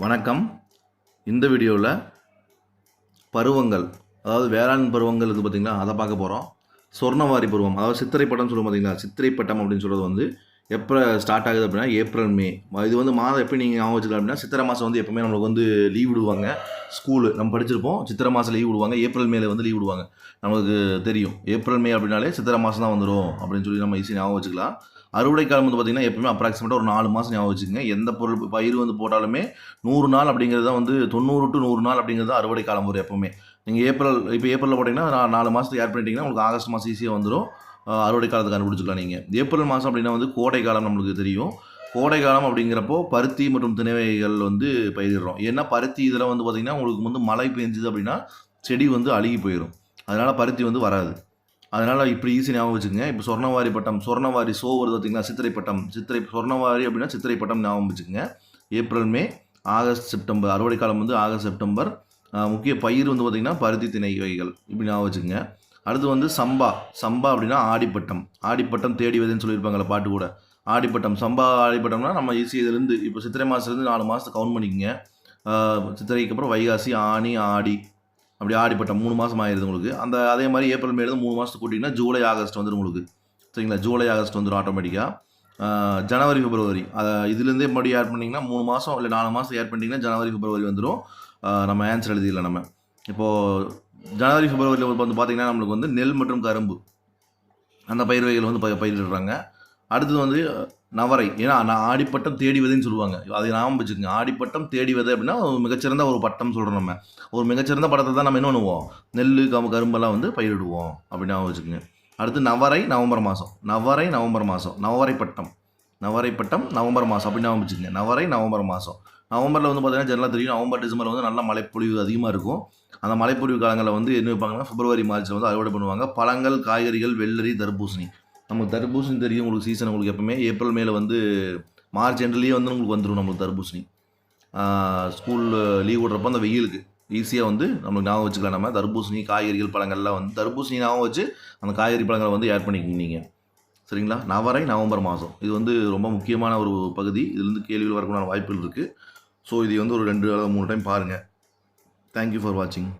வணக்கம். இந்த வீடியோவில் பருவங்கள் அதாவது வேளாண் பருவங்கள் இருக்குது பார்த்திங்கன்னா அதை பார்க்க போகிறோம் சொர்ணவாரி பருவம் அதாவது சித்திரை பட்டம் சொல்லுவோம் பார்த்தீங்களா சித்திரை பட்டம் அப்படின்னு சொல்கிறது வந்து எப்போ ஸ்டார்ட் ஆகுது அப்படின்னா ஏப்ரல் மே. இது வந்து மாதம் எப்படி நீங்கள் ஞாபகம் வச்சுக்கலாம் அப்படின்னா சித்திரை மாதம் வந்து எப்போவுமே நம்மளுக்கு வந்து லீவ் விடுவாங்க. ஸ்கூலு நம்ம படிச்சிருப்போம் சித்திரை மாதம் லீவ் விடுவாங்க ஏப்ரல் மேல வந்து லீவ் விடுவாங்க. நமக்கு தெரியும் ஏப்ரல் மே அப்படின்னாலே சித்திரை மாதம் தான் வந்துடும் அப்படின்னு சொல்லி நம்ம ஈஸி ஞாபகம் வச்சுக்கலாம். அறுவடை காலம் வந்து பார்த்திங்கன்னா எப்பவுமே அப்ராக்சிமேட்டாக ஒரு நாலு மாதம் ஞாபகம் வச்சுக்கோங்க. எந்த பொருள் பயிர் வந்து போட்டாலுமே நூறு நாள் அப்படிங்கிறது தான் வந்து தொண்ணூறு டு நூறு நாள் அப்படிங்கிறது தான் அறுவடை காலம் வரும் எப்போவுமே. நீங்கள் ஏப்ரல் இப்போ ஏப்ரலில் போட்டிங்கன்னா நான் நாலு மாதத்துக்கு ஏர் பண்ணிட்டீங்கன்னா உங்களுக்கு ஆகஸ்ட் மாதம் ஈஸியாக வந்துடும் அறுவடை காலத்துக்கு கண்டுபிடிச்சிக்கலாம் நீங்கள் ஏப்ரல் மாதம் அப்படின்னா வந்து கோடை காலம் நம்மளுக்கு தெரியும். கோடை காலம் அப்படிங்கிறப்போ பருத்தி மற்றும் திணைவைகள் வந்து பயிரிடுறோம். ஏன்னா பருத்தி இதில் வந்து பார்த்திங்கன்னா உங்களுக்கு வந்து மழை பெஞ்சுது அப்படின்னா செடி வந்து அழுகி போயிடும் அதனால் பருத்தி வந்து வராது. அதனால் இப்படி ஈஸி ஞாபகம் வச்சுக்கோங்க. இப்போ சொர்ணவாரி பட்டம் சொர்ணவாரி சோ வருது பார்த்தீங்களா சித்திரைப்பட்டம் சித்திரை சொர்ணவாரி அப்படின்னா சித்திரை பட்டம் ஞாபகம் வச்சுக்கோங்க. April May August September. அறுவடை காலம் வந்து ஆகஸ்ட் செப்டம்பர். முக்கிய பயிர் வந்து பார்த்திங்கன்னா பருத்தி திணை வகைகள். இப்படி ஞாபகம் வச்சுக்கோங்க. அடுத்து வந்து சம்பா. சம்பா அப்படின்னா ஆடிப்பட்டம். ஆடிப்பட்டம் தேடி விதைன்னு சொல்லியிருப்பாங்கல்ல பாட்டு கூட. ஆடிப்பட்டம். சம்பா ஆடிப்பட்டம்னா நம்ம ஈஸி இதுலேருந்து இப்போ சித்திரை மாதத்துலேருந்து நாலு மாதத்தை கவுண்ட் பண்ணிக்கோங்க. சித்திரைக்கு அப்புறம் வைகாசி ஆனி ஆடி அப்படி ஆடிப்பட்ட மூணு மாதம் ஆயிடுது உங்களுக்கு. அந்த அதே மாதிரி ஏப்ரல் மேலேருந்து மூணு மாதத்துக்கு கூட்டிங்கன்னா ஜூலை ஆகஸ்ட் வந்துடும் உங்களுக்கு. சரிங்களா? ஜூலை ஆகஸ்ட் வந்துடும் ஆட்டோமேட்டிக்காக ஜனவரி பிப்ரவரி. அதை இதுலேருந்தே மறுபடியும் ஆட் பண்ணிங்கன்னா மூணு மாதம் இல்லை நாலு மாதம் ஆட் பண்ணிட்டீங்கன்னா ஜனவரி பிப்ரவரி வந்துடும் நம்ம ஆன்சர் எழுதிடலாம் நம்ம. இப்போது ஜனவரி பிப்ரவரியில் வந்து பார்த்திங்கன்னா நம்மளுக்கு வந்து நெல் மற்றும் கரும்பு. அந்த பயிர் வகைகள் வந்து ப- பயிரிடுறாங்க. அடுத்தது வந்து நவரை. ஏன்னா நான் ஆடிப்பட்டம் தேடி விதைன்னு சொல்லுவாங்க. அதை ஞாபகம் வச்சுக்கோங்க. ஆடிப்பட்டம் தேடி விதை அப்படின்னா மிகச்சிறந்த ஒரு பட்டம் சொல்கிறோம் நம்ம. ஒரு மிகச்சிறந்த படத்தை தான் நம்ம என்ன பண்ணுவோம்? நெல் கம்பு கரும்பெல்லாம் வந்து பயிரிடுவோம் அப்படின்னு ஞாபகம் வச்சுக்கோங்க. அடுத்து நவரை நவம்பர் மாதம் நவரை நவம்பர் மாதம் நவரை பட்டம். நவரை பட்டம் நவம்பர் மாதம் அப்படின்னு ஞாபகம் வச்சுக்கோங்க. நவரை நவம்பர் மாதம் நவம்பரில் வந்து பார்த்தீங்கன்னா ஜெனரலாக தெரியும். நவம்பர் டிசம்பர் வந்து நல்ல மழைப்பொழிவு அதிகமாக இருக்கும். அந்த மழைப்பொழிவு காலங்களில் வந்து என்ன வைப்பாங்கன்னா பிப்ரவரி மார்ச்சில் வந்து அறுவடை பண்ணுவாங்க. பழங்கள் காய்கறிகள் வெள்ளரி தர்பூசணி. நமக்கு தர்பூசணி தெரியும் உங்களுக்கு சீசன் உங்களுக்கு எப்பவுமே. ஏப்ரல் மேல வந்து மார்ச் எண்ட்லேயே வந்து உங்களுக்கு வந்துடும் நம்மளுக்கு தர்பூசணி. ஸ்கூல் லீவ் விடுறப்போ அந்த வெயிலுக்கு ஈஸியாக வந்து நம்மளுக்கு ஞாபகம் வச்சுக்கலாம் நம்ம. தர்பூசணி காய்கறிகள் பழங்கள்லாம் வந்து தர்பூசணி ஞாபகம் வச்சு அந்த காய்கறி பழங்களை வந்து ஆட் பண்ணிக்கிங்க நீங்கள் சரிங்களா? நவரை நவம்பர் மாதம் இது வந்து ரொம்ப முக்கியமான ஒரு பகுதி. இதுலேருந்து கேள்விகள் வரக்கூடிய வாய்ப்புகள் இருக்குது ஸோ இது வந்து ஒரு ரெண்டு மூணு டைம் பாருங்கள் தேங்க்யூ ஃபார் வாட்சிங்